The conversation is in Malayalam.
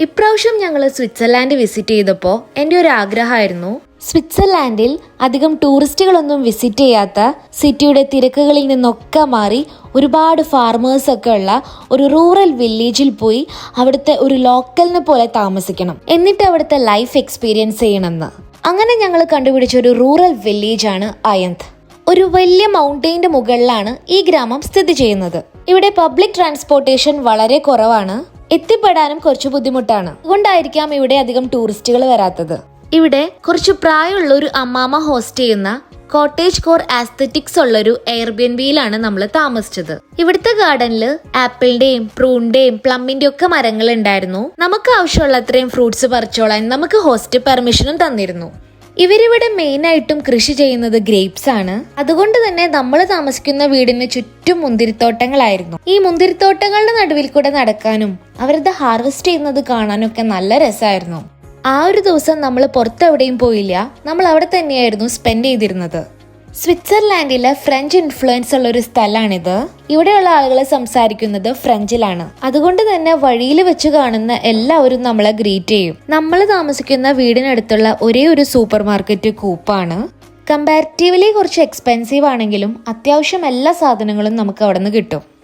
ഇപ്രാവശ്യം ഞങ്ങൾ സ്വിറ്റ്സർലാൻഡ് വിസിറ്റ് ചെയ്തപ്പോൾ എന്റെ ഒരു ആഗ്രഹമായിരുന്നു. സ്വിറ്റ്സർലാൻഡിൽ അധികം ടൂറിസ്റ്റുകളൊന്നും വിസിറ്റ് ചെയ്യാത്ത സിറ്റിയുടെ തിരക്കുകളിൽ നിന്നൊക്കെ മാറി ഒരുപാട് ഫാർമേഴ്സൊക്കെ ഉള്ള ഒരു റൂറൽ വില്ലേജിൽ പോയി അവിടുത്തെ ഒരു ലോക്കലിനെ പോലെ താമസിക്കണം. എന്നിട്ട് അവിടുത്തെ ലൈഫ് എക്സ്പീരിയൻസ് ചെയ്യണമെന്ന്. അങ്ങനെ ഞങ്ങൾ കണ്ടുപിടിച്ച ഒരു റൂറൽ വില്ലേജാണ് അയന്ത്. ഒരു വലിയ മൗണ്ടൈന്റെ മുകളിലാണ് ഈ ഗ്രാമം സ്ഥിതി ചെയ്യുന്നത്. ഇവിടെ പബ്ലിക് ട്രാൻസ്പോർട്ടേഷൻ വളരെ കുറവാണ്. എത്തിപ്പെടാനും കുറച്ച് ബുദ്ധിമുട്ടാണ്. അതുകൊണ്ടായിരിക്കാം ഇവിടെ അധികം ടൂറിസ്റ്റുകൾ വരാത്തത്. ഇവിടെ കുറച്ച് പ്രായമുള്ള ഒരു അമ്മാമ ഹോസ്റ്റ് ചെയ്യുന്ന കോട്ടേജ് കോർ ആസ്തറ്റിക്സ് ഉള്ള ഒരു എയർബിയൻബിയിലാണ് നമ്മൾ താമസിച്ചത്. ഇവിടുത്തെ ഗാർഡനിൽ ആപ്പിളിന്റെയും പ്രൂണിന്റെയും പ്ലമ്മിന്റെ ഒക്കെ മരങ്ങൾ ഉണ്ടായിരുന്നു നമുക്ക് ആവശ്യമുള്ള അത്രയും ഫ്രൂട്ട്സ് പറിച്ചോളാൻ നമുക്ക് ഹോസ്റ്റ് പെർമിഷനും തന്നിരുന്നു. ഇവരിവിടെ മെയിൻ ആയിട്ടും കൃഷി ചെയ്യുന്നത് ഗ്രേപ്സ് ആണ്. അതുകൊണ്ട് തന്നെ നമ്മൾ താമസിക്കുന്ന വീടിന് ചുറ്റും മുന്തിരിത്തോട്ടങ്ങളായിരുന്നു. ഈ മുന്തിരിത്തോട്ടങ്ങളുടെ നടുവിൽ കൂടെ നടക്കാനും അവരത് ഹാർവെസ്റ്റ് ചെയ്യുന്നത് കാണാനൊക്കെ നല്ല രസമായിരുന്നു ആ ഒരു ദിവസം നമ്മൾ പുറത്തെവിടെയും പോയില്ല. നമ്മൾ അവിടെ തന്നെയായിരുന്നു സ്പെൻഡ് ചെയ്തിരുന്നത്. സ്വിറ്റ്സർലാൻഡിലെ ഫ്രഞ്ച് ഇൻഫ്ലുവൻസ് ഉള്ള ഒരു സ്ഥലമാണിത്. ഇവിടെയുള്ള ആളുകൾ സംസാരിക്കുന്നത് ഫ്രഞ്ചിലാണ്. അതുകൊണ്ട് തന്നെ വഴിയിൽ വെച്ച് കാണുന്ന എല്ലാവരും നമ്മളെ ഗ്രീറ്റ് ചെയ്യും. നമ്മൾ താമസിക്കുന്ന വീടിനടുത്തുള്ള ഒരേ ഒരു സൂപ്പർ മാർക്കറ്റ് കൂപ്പാണ്. കമ്പാരിറ്റീവ്ലി കുറച്ച് എക്സ്പെൻസീവ് ആണെങ്കിലും അത്യാവശ്യം എല്ലാ സാധനങ്ങളും നമുക്ക് അവിടെ നിന്ന് കിട്ടും.